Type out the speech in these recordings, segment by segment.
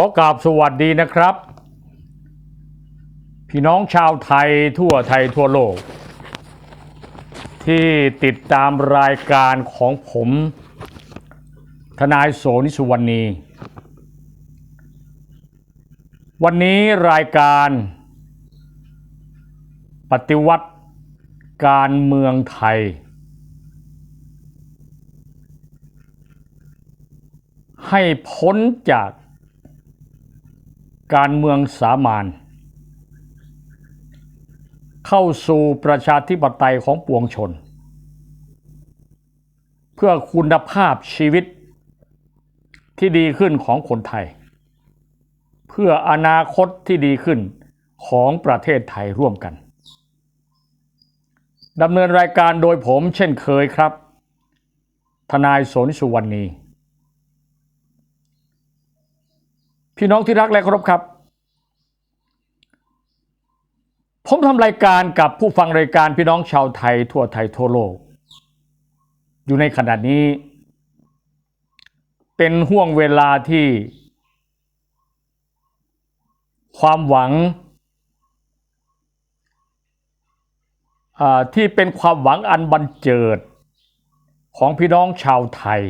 อกราบสวัสดีนะครับ พี่น้องชาวไทยทั่วไทยทั่วโลก ที่ติดตามรายการของผม ทนายโสนิสุวรรณี วันนี้รายการปฏิวัติการเมืองไทย ให้พ้นจาก การเมืองสามานเข้าสู่ประชาธิปไตยของปวงชน เพื่อคุณภาพชีวิตที่ดีขึ้นของคนไทย เพื่ออนาคตที่ดีขึ้นของประเทศไทยร่วมกันดำเนินรายการโดยผมเช่นเคยครับ ทนายสนสุวรรณี พี่น้องที่รักและเคารพครับ ผมทำรายการกับผู้ฟังรายการพี่น้องชาวไทยทั่วไทยทั่วโลก อยู่ในขณะนี้ เป็นห่วงเวลาที่ ความหวังที่เป็นความหวังอันบันเจิดของพี่น้องชาวไทย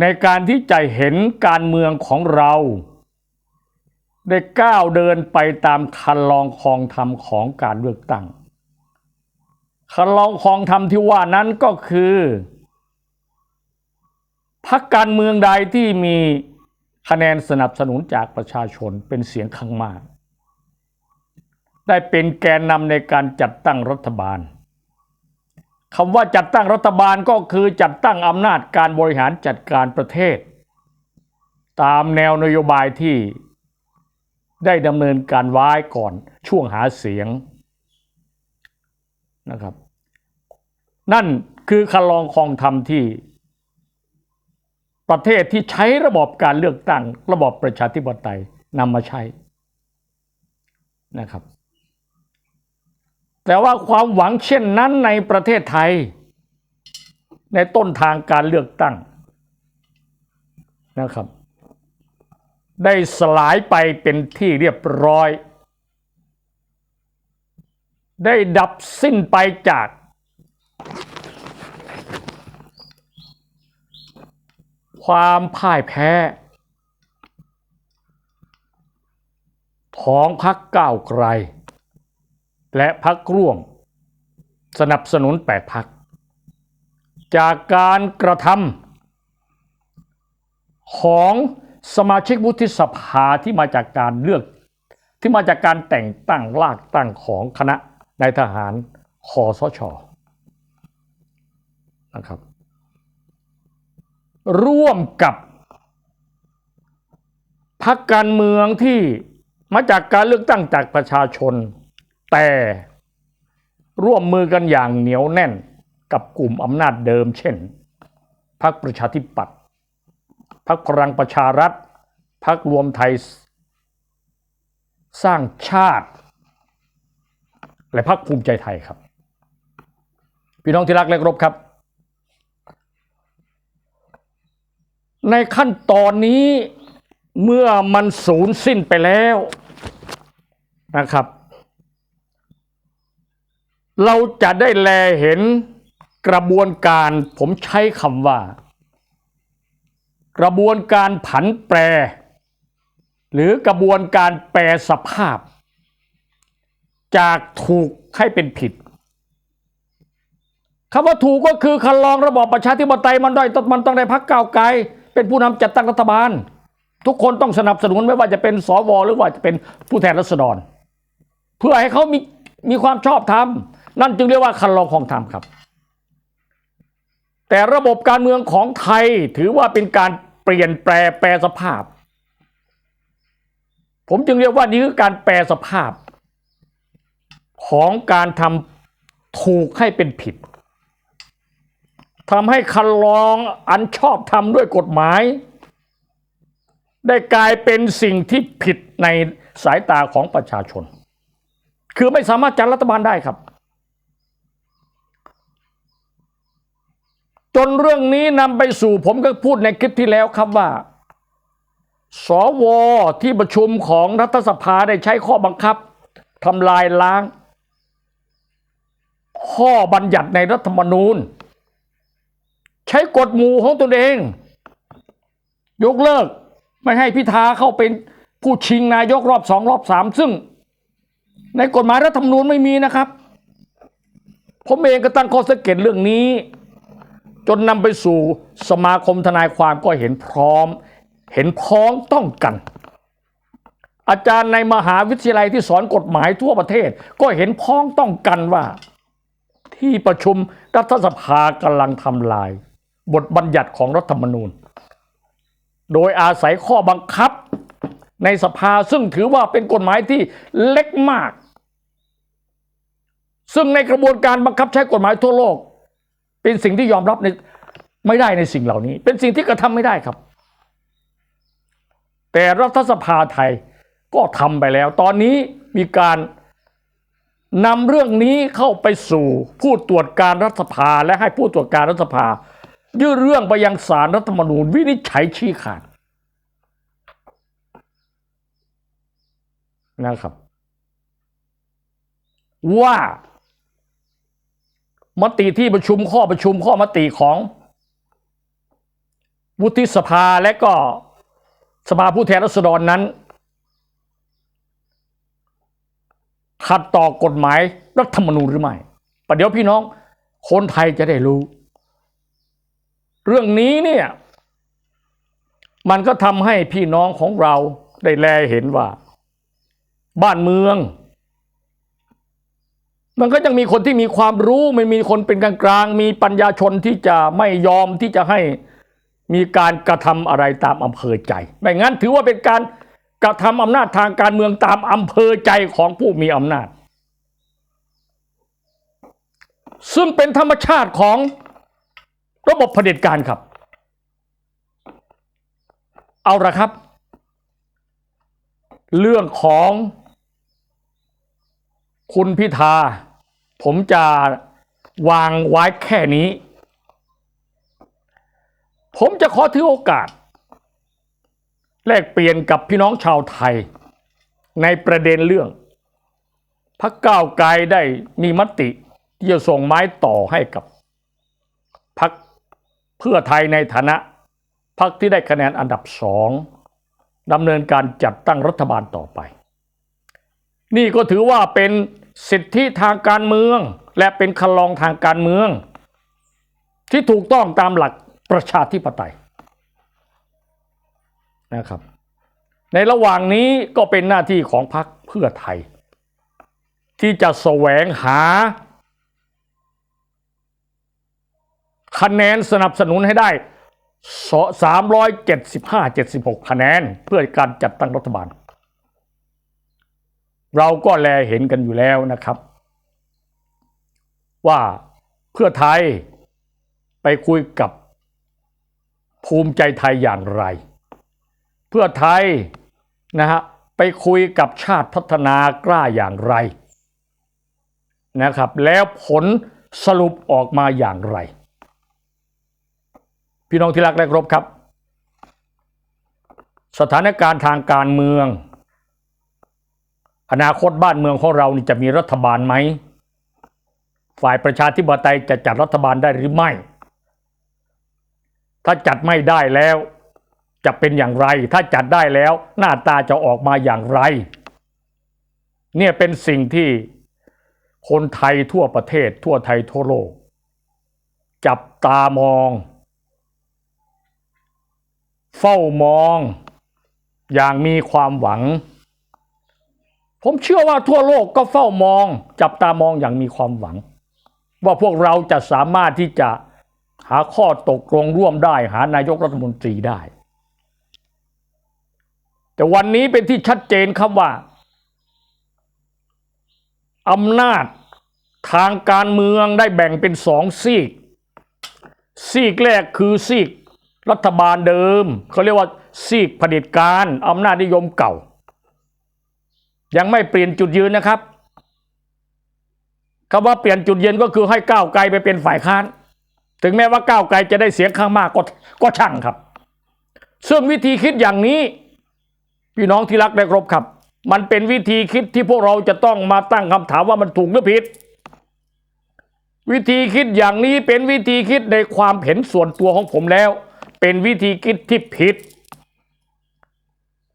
ในการที่จะเห็นการเมืองของเรา ได้ก้าวเดินไปตามคันลองคองธรรมของการเลือกตั้งคันลองคองธรรมที่ว่านั้นก็คือพรรคการเมืองใดที่มีคะแนนสนับสนุนจากประชาชนเป็นเสียงข้างมาก ได้เป็นแกนนำในการจัดตั้งรัฐบาล คำว่าจัดตั้งรัฐบาลก็คือจัดตั้งอำนาจการบริหารจัดการประเทศ ตามแนวนโยบายที่ได้ดำเนินการไว้ก่อนช่วงหาเสียงนะครับ นั่นคือคันลองคองธรรมที่ ประเทศที่ใช้ระบบการเลือกตั้ง ระบบประชาธิปไตยนำมาใช้นะครับ แต่ว่าความหวังเช่นนั้นในประเทศไทย ในต้นทางการเลือกตั้งนะครับ ได้สลายไปเป็นที่เรียบร้อย ได้ดับสิ้นไปจากความพ่ายแพ้ ของพรรคก้าวไกล และพักร่วม สนับสนุนแปดพัก จากการกระทำของสมาชิกวุฒิสภาที่มาจากการเลือก ที่มาจากการแต่งตั้งลากตั้งของคณะนายทหารคอสชนะครับ ร่วมกับพักการเมืองที่มาจากการเลือกตั้งจากประชาชน แต่ร่วมมือกันอย่างเหนียวแน่นกับกลุ่มอำนาจเดิม เช่น พรรคประชาธิปัตย์พรรคพลังประชารัฐพรรครวมไทยสร้างชาติ และพรรคภูมิใจไทยครับ พี่น้องที่รักและรพครับ ในขั้นตอนนี้เมื่อมันสูญสิ้นไปแล้วนะครับ เราจะได้แลเห็นกระบวนการผมใช้คำว่า กระบวนการผันแปร หรือกระบวนการแปรสภาพ จากถูกให้เป็นผิดคำว่าถูกก็คือคันลองระบอบประชาธิปไตยมันได้มันต้องได้พักก้าวไกลเป็นผู้นำจัดตั้งรัฐบาล ทุกคนต้องสนับสนุนไม่ว่าจะเป็นสวหรือว่าจะเป็นผู้แทนรัษฎร เพื่อให้เขามีมีความชอบธรรม นั่นจึงเรียกว่าคันลองของธรรมครับ แต่ระบบการเมืองของไทยถือว่าเป็นการเปลี่ยนแปลแปลสภาพ ผมจึงเรียกว่านี่คือการแปลสภาพ ของการทำถูกให้เป็นผิดทำให้คันลองอันชอบทำด้วยกฎหมาย ได้กลายเป็นสิ่งที่ผิดในสายตาของประชาชน คือไม่สามารถจัดรัฐบาลได้ครับ จนเรื่องนี้นำไปสู่ผมก็พูดในคลิปที่แล้วครับว่า สวที่ประชุมของรัฐสภาได้ใช้ข้อบังคับทำลายล้าง ข้อบัญญัติในรัฐธรรมนูญ ใช้กฎหมู่ของตนเอง ยกเลิกไม่ให้พิธาเข้าเป็นผู้ชิงนายกรอบสองรอบสามซึ่ง ในกฎหมายรัฐธรรมนูญไม่มีนะครับ ผมเองก็ตั้งข้อสังเกตเรื่องนี้ จนนำไปสู่สมาคมทนายความก็เห็นพร้อม เห็นพ้องต้องกัน อาจารย์ในมหาวิทยาลัยที่สอนกฎหมายทั่วประเทศ ก็เห็นพ้องต้องกันว่า ที่ประชุมรัฐสภากำลังทำลาย บทบัญญัติของรัฐธรรมนูญ โดยอาศัยข้อบังคับในสภาซึ่งถือว่าเป็นกฎหมายที่เล็กมาก ซึ่งในกระบวนการบังคับใช้กฎหมายทั่วโลก เป็นสิ่งที่ยอมรับในไม่ได้ในสิ่งเหล่านี้ เป็นสิ่งที่กระทำไม่ได้ครับ แต่รัฐสภาไทยก็ทำไปแล้ว ตอนนี้มีการนำเรื่องนี้เข้าไปสู่ผู้ตรวจการรัฐสภาและให้ผู้ตรวจการรัฐสภา ยื่นเรื่องไปยังศาลรัฐธรรมนูญวินิจฉัยชี้ขาดนะครับ ว่า มติที่ประชุมข้อประชุมข้อมติของวุฒิสภาและก็สภาผู้แทนราษฎรนั้น ขัดต่อกฎหมายรัฐธรรมนูญหรือไม่ประเดี๋ยวพี่น้องคนไทยจะได้รู้ เรื่องนี้เนี่ย มันก็ทำให้พี่น้องของเราได้แลเห็นว่า บ้านเมือง มันก็ยังมีคนที่มีความรู้ไม่มีคนเป็นกลางๆมีปัญญาชนที่จะไม่ยอมที่จะให้มีการกระทำอะไรตามอำเภอใจ ไม่งั้นถือว่าเป็นการกระทำอำนาจทางการเมืองตามอำเภอใจของผู้มีอำนาจ ซึ่งเป็นธรรมชาติของระบบเผด็จการครับ เอาละครับ เรื่องของคุณพิธา ผมจะวางไว้แค่นี้ ผมจะขอถือโอกาส แลกเปลี่ยนกับพี่น้องชาวไทย ในประเด็นเรื่องพักก้าวไกลได้มีมติที่จะส่งไม้ต่อให้กับพักเพื่อไทยในฐานะพักที่ได้คะแนนอันดับสองดำเนินการจัดตั้งรัฐบาลต่อไป นี่ก็ถือว่าเป็น สิทธิทางการเมือง และเป็นคลองทางการเมือง ที่ถูกต้องตามหลักประชาธิปไตยนะครับ ในระหว่างนี้ก็เป็นหน้าที่ของพรรคเพื่อไทย ที่จะแสวงหา คะแนนสนับสนุนให้ได้ 375 76 คะแนนเพื่อการจัดตั้งรัฐบาล เราก็แลเห็นกันอยู่แล้วนะครับ ว่าเพื่อไทยไปคุยกับภูมิใจไทยอย่างไร เพื่อไทยนะฮะไปคุยกับชาติพัฒนากล้าอย่างไรนะครับ แล้วผลสรุปออกมาอย่างไร พี่น้องที่รักและครพครับ สถานการณ์ทางการเมือง อนาคตบ้านเมืองของเรานี่จะมีรัฐบาลไหม ฝ่ายประชาธิปไตยจะจัดรัฐบาลได้หรือไม่ ถ้าจัดไม่ได้แล้ว จะเป็นอย่างไร ถ้าจัดได้แล้ว หน้าตาจะออกมาอย่างไร เนี่ยเป็นสิ่งที่คนไทยทั่วประเทศ ทั่วไทยทั่วโลก จับตามอง เฝ้ามองอย่างมีความหวัง ผมเชื่อว่าทั่วโลกก็เฝ้ามอง จับตามองอย่างมีความหวัง ว่าพวกเราจะสามารถที่จะหาข้อตกลงร่วมได้ หานายกรัฐมนตรีได้ แต่วันนี้เป็นที่ชัดเจนครับว่าอำนาจทางการเมืองได้แบ่งเป็นสองซีก ซีกแรกคือซีกรัฐบาลเดิม เขาเรียกว่าซีกเผด็จการอำนาจนิยมเก่า ยังไม่เปลี่ยนจุดยืนนะครับคำว่าเปลี่ยนจุดยืนก็คือให้ก้าวไกลไปเป็นฝ่ายค้าน ถึงแม้ว่าก้าวไกลจะได้เสียงข้างมากก็ก็ช่างครับ ซึ่งวิธีคิดอย่างนี้ พี่น้องที่รักได้ครบครับ มันเป็นวิธีคิดที่พวกเราจะต้องมาตั้งคำถามว่ามันถูกหรือผิด วิธีคิดอย่างนี้เป็นวิธีคิดในความเห็นส่วนตัวของผมแล้ว เป็นวิธีคิดที่ผิด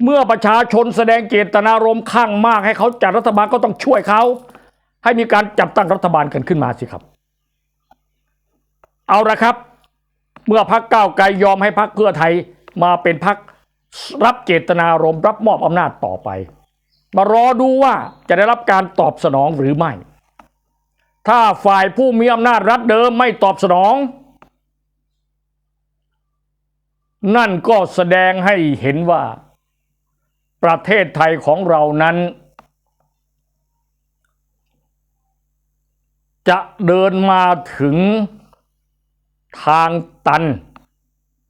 เมื่อประชาชนแสดงเจตนารมณ์ข้างมากให้เขาจัดรัฐบาลก็ต้องช่วยเขา ให้มีการจัดตั้งรัฐบาลกันขึ้นมาสิครับ เอาละครับ เมื่อพักก้าวไกลยอมให้พักเพื่อไทยมาเป็นพักรับเจตนารมณ์รับมอบอำนาจต่อไป มารอดูว่าจะได้รับการตอบสนองหรือไม่ ถ้าฝ่ายผู้มีอำนาจรัฐเดิมไม่ตอบสนอง นั่นก็แสดงให้เห็นว่า ประเทศไทยของเรานั้น จะเดินมาถึงทางตัน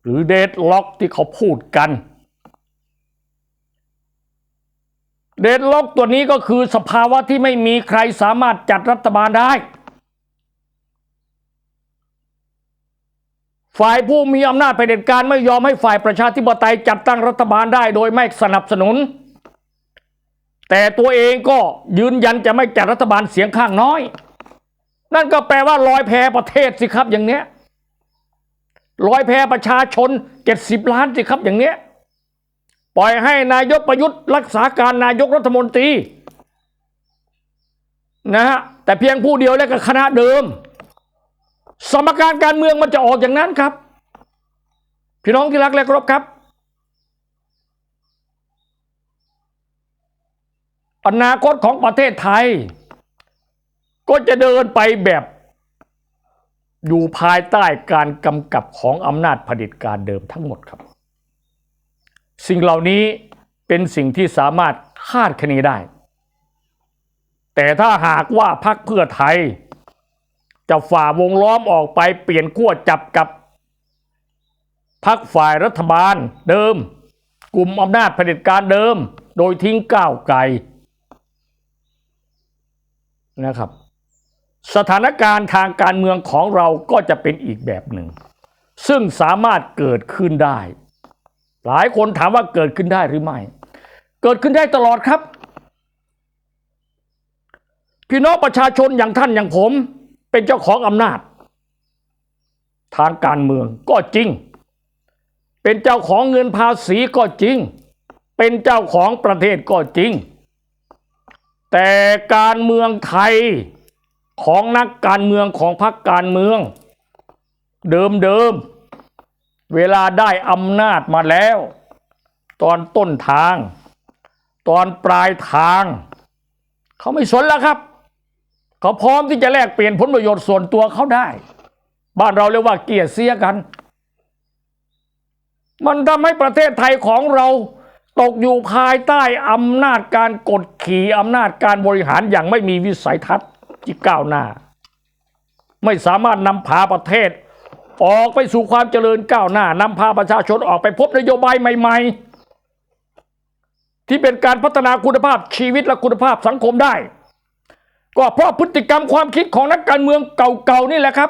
หรือเดดล็อกที่เขาพูดกัน เดดล็อกตัวนี้ก็คือสภาวะที่ไม่มีใครสามารถจัดรัฐบาลได้ ฝ่ายผู้มีอำนาจเผด็จการไม่ยอมให้ฝ่ายประชาธิปไตยจัดตั้งรัฐบาลได้โดยไม่สนับสนุน แต่ตัวเองก็ยืนยันจะไม่จัดรัฐบาลเสียงข้างน้อย นั่นก็แปลว่าลอยแพประเทศสิครับอย่างเนี้ยลอยแพประชาชนเจ็ดสิบล้านสิครับอย่างเนี้ยปล่อยให้นายกประยุทธ์รักษาการนายกรัฐมนตรีนะฮะแต่เพียงผู้เดียวและกับคณะเดิม สมการการเมืองมันจะออกอย่างนั้นครับ พี่น้องที่รักและเคารพครับอนาคตของประเทศไทย ก็จะเดินไปแบบ อยู่ภายใต้การกำกับของอำนาจเผด็จการเดิมทั้งหมดครับ สิ่งเหล่านี้เป็นสิ่งที่สามารถคาดคะเนได้ แต่ถ้าหากว่าพรรคเพื่อไทย จะฝ่าวงล้อมออกไปเปลี่ยนขั้วจับกับพรรคฝ่ายรัฐบาลเดิม กลุ่มอำนาจเผด็จการเดิม โดยทิ้งก้าวไกลนะครับ สถานการณ์ทางการเมืองของเราก็จะเป็นอีกแบบหนึ่ง ซึ่งสามารถเกิดขึ้นได้ หลายคนถามว่าเกิดขึ้นได้หรือไม่ เกิดขึ้นได้ตลอดครับ พี่น้องประชาชนอย่างท่านอย่างผม เป็นเจ้าของอำนาจ ทางการเมืองก็จริง เป็นเจ้าของเงินภาษีก็จริง เป็นเจ้าของประเทศก็จริง แต่การเมืองไทยของนักการเมืองของพรรคการเมือง เดิมๆเวลาได้อำนาจมาแล้ว ตอนต้นทาง ตอนปลายทาง เขาไม่สนแล้วครับ เขาพร้อมที่จะแลกเปลี่ยนผลประโยชน์ส่วนตัวเขาได้ บ้านเราเรียกว่าเกลียดเสียกัน มันทำให้ประเทศไทยของเราตกอยู่ภายใต้อำนาจการกดขี่อำนาจการบริหารอย่างไม่มีวิสัยทัศน์ที่ก้าวหน้า ไม่สามารถนำพาประเทศ ออกไปสู่ความเจริญก้าวหน้านำพาประชาชนออกไปพบนโยบายใหม่ ๆ ที่เป็นการพัฒนาคุณภาพชีวิตและคุณภาพสังคมได้ ก็เพราะพฤติกรรมความคิดของนักการเมืองเก่าๆนี่แหละครับ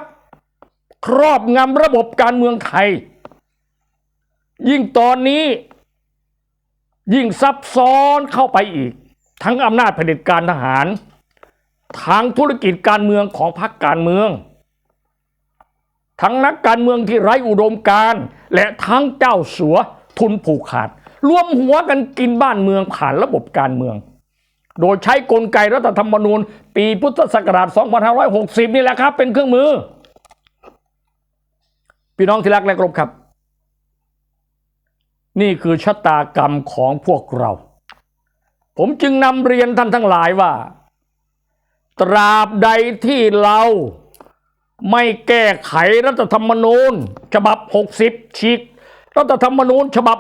ครอบงำระบบการเมืองไทย ยิ่งตอนนี้ยิ่งซับซ้อนเข้าไปอีก ทั้งอำนาจเผด็จการทหารทางธุรกิจการเมืองของพรรคการเมือง ทั้งนักการเมืองที่ไร้อุดมการและทั้งเจ้าสัวทุนผูกขาด รวมหัวกันกินบ้านเมืองผ่านระบบการเมือง โดยใช้กลไกรัฐธรรมนูญ ปีพุทธศักราช 2560 นี่แหละครับ เป็นเครื่องมือ พี่น้องที่รักและเคารพครับ นี่คือชะตากรรมของพวกเรา ผมจึงนำเรียนท่านทั้งหลายว่า ตราบใดที่เราไม่แก้ไขรัฐธรรมนูญ ฉบับ 60 ฉีก รัฐธรรมนูญฉบับ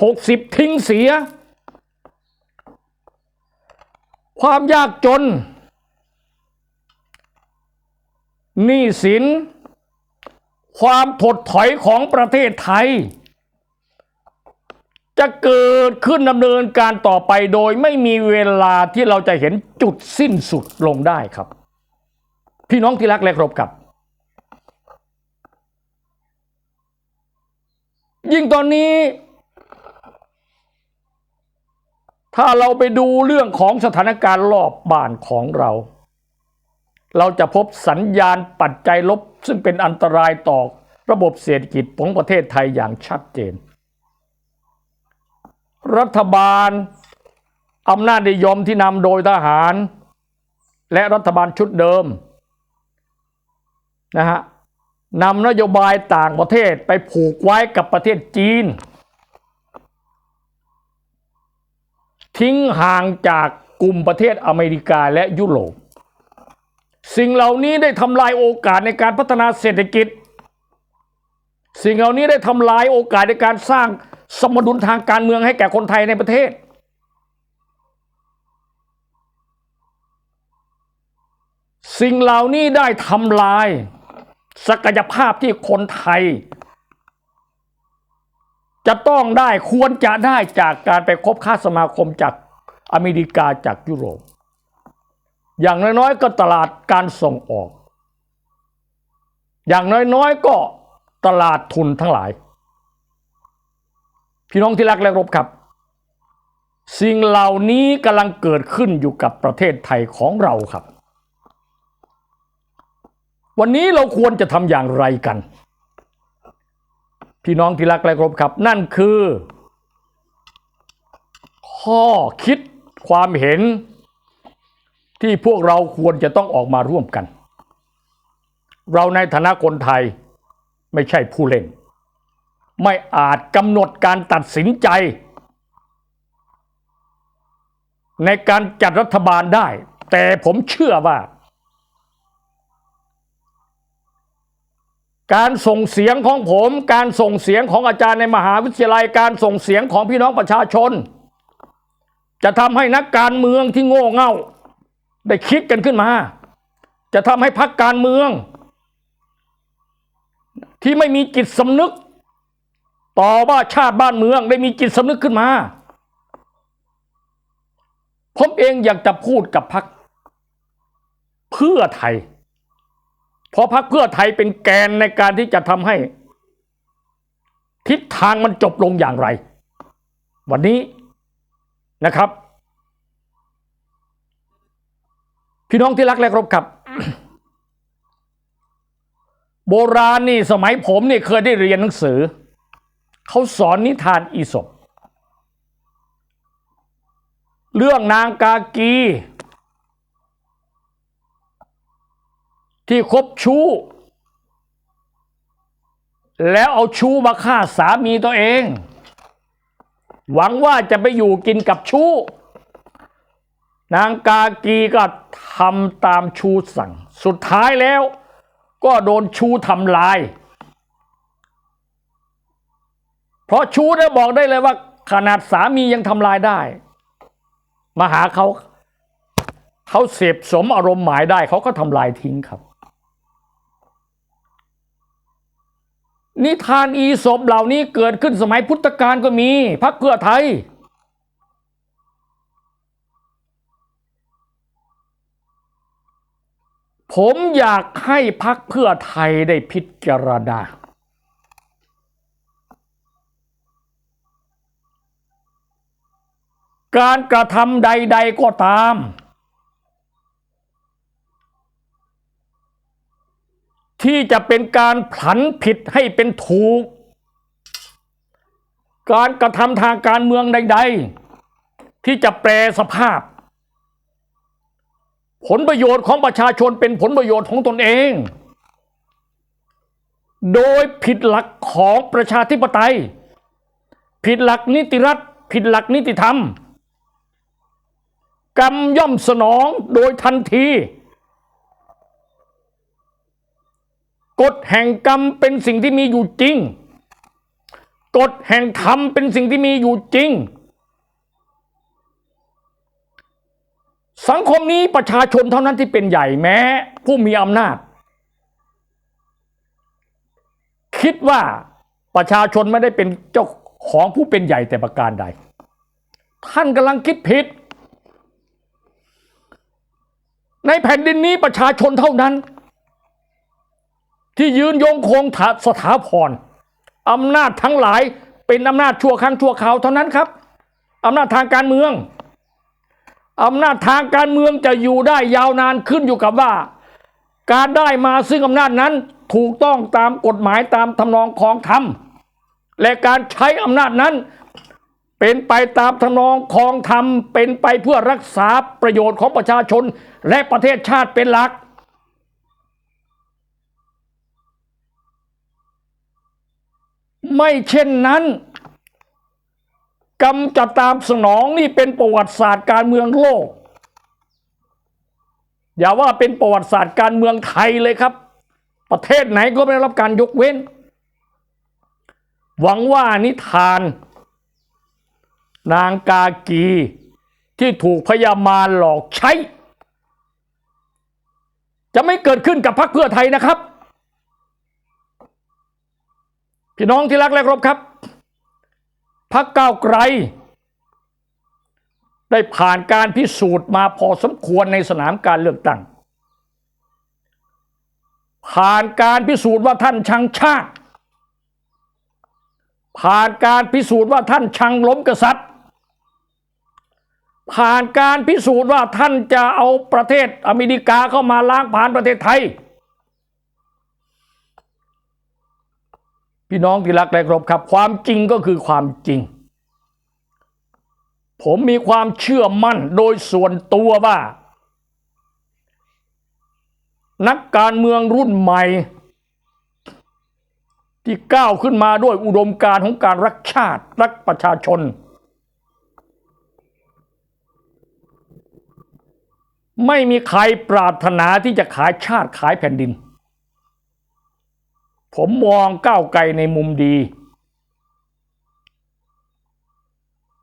60 ทิ้งเสีย ความยากจนหนี้สิน ความถดถอยของประเทศไทย จะเกิดขึ้นดำเนินการต่อไปโดยไม่มีเวลาที่เราจะเห็นจุดสิ้นสุดลงได้ครับ พี่น้องที่รักและเคารพครับยิ่งตอนนี้ ถ้าเราไปดูเรื่องของสถานการณ์รอบบ้านของเรา เราจะพบสัญญาณปัจจัยลบ ซึ่งเป็นอันตรายต่อระบบเศรษฐกิจของประเทศไทยอย่างชัดเจน รัฐบาลอำนาจนิยมที่นำโดยทหาร และรัฐบาลชุดเดิมนะฮะนำนโยบายต่างประเทศไปผูกไว้กับประเทศจีน ทิ้งห่างจากกลุ่มประเทศอเมริกาและยุโรป สิ่งเหล่านี้ได้ทำลายโอกาสในการพัฒนาเศรษฐกิจ สิ่งเหล่านี้ได้ทำลายโอกาสในการสร้างสมดุลทางการเมืองให้แก่คนไทยในประเทศ สิ่งเหล่านี้ได้ทำลาย ศักยภาพที่คนไทย จะต้องได้ควรจะได้จากการไปคบค้าสมาคมจากอเมริกาจากยุโรป อย่างน้อยๆก็ตลาดการส่งออก อย่างน้อยๆก็ตลาดทุนทั้งหลาย พี่น้องที่รักและรบครับ สิ่งเหล่านี้กำลังเกิดขึ้นอยู่กับประเทศไทยของเราครับ วันนี้เราควรจะทำอย่างไรกัน พี่น้องที่รักและเคารพครับ นั่นคือ ข้อคิดความเห็นที่พวกเราควรจะต้องออกมาร่วมกัน เราในฐานะคนไทยไม่ใช่ผู้เล่น ไม่อาจกำหนดการตัดสินใจ ในการจัดรัฐบาลได้ แต่ผมเชื่อว่า การส่งเสียงของผม การส่งเสียงของอาจารย์ในมหาวิทยาลัย การส่งเสียงของพี่น้องประชาชน จะทำให้นักการเมืองที่โง่เง่า ได้คิดกันขึ้นมา จะทำให้พรรคการเมือง ที่ไม่มีจิตสำนึก ต่อว่าชาติบ้านเมืองได้มีจิตสำนึกขึ้นมา ผมเองอยากจะพูดกับพรรคเพื่อไทย เพราะพรรคเพื่อไทยเป็นแกนในการที่จะทำให้ ทิศทางมันจบลงอย่างไร วันนี้นะครับ พี่น้องที่รักและเคารพครับ โบราณนี่สมัยผมนี่เคยได้เรียนหนังสือ เขาสอนนิทานอีสปเรื่องนางกากี ที่คบชู้ แล้วเอาชู้มาฆ่าสามีตัวเอง หวังว่าจะไปอยู่กินกับชู้ นางกากีก็ทำตามชูสั่ง สุดท้ายแล้ว ก็โดนชูทำลาย เพราะชูได้บอกได้เลยว่า ขนาดสามียังทำลายได้ มาหาเขาเขาเสพสมอารมณ์หมายได้เขาก็ทำลายทิ้งครับ นิทานอีสบเหล่านี้เกิดขึ้นสมัยพุทธกาลก็มีพักเพื่อไทย ผมอยากให้พักเพื่อไทยได้พิจารณาการกระทำใด ๆก็ตาม ที่จะเป็นการผันผิดให้เป็นถูก การกระทำทางการเมืองใด ๆ ที่จะแปลสภาพ ผลประโยชน์ของประชาชนเป็นผลประโยชน์ของตนเอง โดยผิดหลักของประชาธิปไตย ผิดหลักนิติรัฐ ผิดหลักนิติธรรม กรรมย่อมสนองโดยทันที กฎแห่งกรรมเป็นสิ่งที่มีอยู่จริง กฎแห่งธรรมเป็นสิ่งที่มีอยู่จริง สังคมนี้ประชาชนเท่านั้นที่เป็นใหญ่แม้ ผู้มีอำนาจ คิดว่าประชาชนไม่ได้เป็นเจ้าของผู้เป็นใหญ่แต่ประการใด ท่านกำลังคิดผิด ในแผ่นดินนี้ประชาชนเท่านั้น ที่ยืนยงคงสถาพรอำนาจทั้งหลายเป็นอำนาจชั่วครั้งชั่วคราวเท่านั้นครับอำนาจทางการเมืองอำนาจทางการเมืองจะอยู่ได้ยาวนานขึ้นอยู่กับว่า การได้มาซึ่งอำนาจนั้นถูกต้องตามกฎหมายตามทำนองของธรรม และการใช้อำนาจนั้น เป็นไปตามทำนองของธรรม เป็นไปเพื่อรักษาประโยชน์ของประชาชนและประเทศชาติเป็นหลัก ไม่เช่นนั้นกรรมจะตามสนองนี่เป็นประวัติศาสตร์การเมืองโลก อย่าว่าเป็นประวัติศาสตร์การเมืองไทยเลยครับ ประเทศไหนก็ไม่ได้รับการยกเว้น หวังว่านิทาน นางกากีที่ถูกพยามารหลอกใช้ จะไม่เกิดขึ้นกับพรรคเพื่อไทยนะครับ พี่น้องที่รักและเคารพครับพักก้าวไกล ได้ผ่านการพิสูจน์มาพอสมควรในสนามการเลือกตั้ง ผ่านการพิสูจน์ว่าท่านชังชาติผ่านการพิสูจน์ว่าท่านชังล้มกษัตริย์ ผ่านการพิสูจน์ว่าท่านจะเอาประเทศอเมริกาเข้ามาล้างผ่านประเทศไทย พี่น้องที่รักและครพครับ ความจริงก็คือความจริง ผมมีความเชื่อมั่นโดยส่วนตัวว่า นักการเมืองรุ่นใหม่ ที่ก้าวขึ้นมาด้วยอุดมการของการรักชาติ รักประชาชน ไม่มีใครปรารถนาที่จะขายชาติขายแผ่นดิน ผมมองก้าวไกลในมุมดี